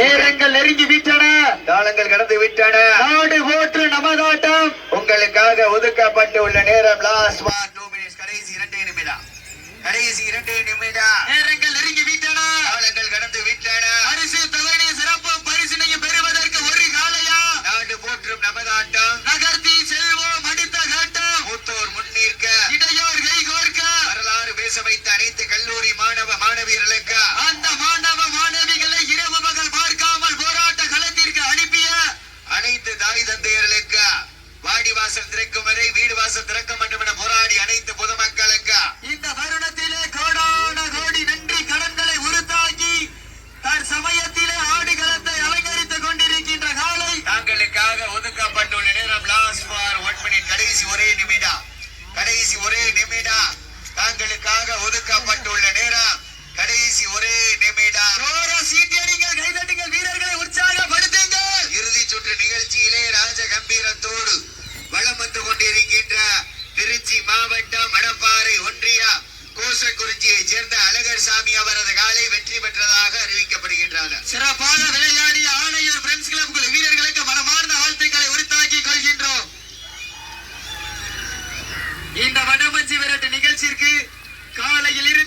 நெருங்கி விட்டன. காலங்கள் கடந்து விட்டன. நாடு போற்று நமதாட்டம். உங்களுக்காக ஒதுக்கப்பட்டு உள்ள நேரம் லாஸ்ட் ஒன் டூ மினிட்ஸ் கடைசி இரண்டே நிமிடம். கடைசி இரண்டே நிமிடம். நேரங்கள் நெருங்கி விட்டன. காலங்கள் கடந்து விட்டன. பரிசு தொகையை சிறப்பு பரிசினையும் பெறுவதற்கு ஒரு காலையா? நாடு போற்றும் நமதாட்டம். நகர்த்தி செல்வோம் அடுத்த கட்டம். மூத்தோர் முன்னிற்க. இடையோர் கை கோர்க்க. வரலாறு பேச வைத்த அனைத்து கல்லூரி மாணவ மாணவியர்களுக்கு தாய் தந்தையர்களுக்கு வாடி வாசல் திறக்கும் வரை வீடு வாசல் திறக்க வேண்டும் என போராடி அனைத்து பொதுமக்களுக்கு? இந்த தருணத்திலே கோடான கோடி நன்றி கடன்களை உருத்தாக்கி தற்சமயத்திலே ஆடுகளத்தை அலங்கரித்துக் கொண்டிருக்கின்ற காலை தாங்களுக்காக ஒதுக்கப்பட்டுள்ள நேரம் லாஸ்ட் ஃபார் ஒன் மினிட் கடைசி ஒரே நிமிடம். கடைசி ஒரே நிமிடம். தாங்களுக்காக ஒதுக்கப்பட்டுள்ள நேரம். காலையில் இருந்து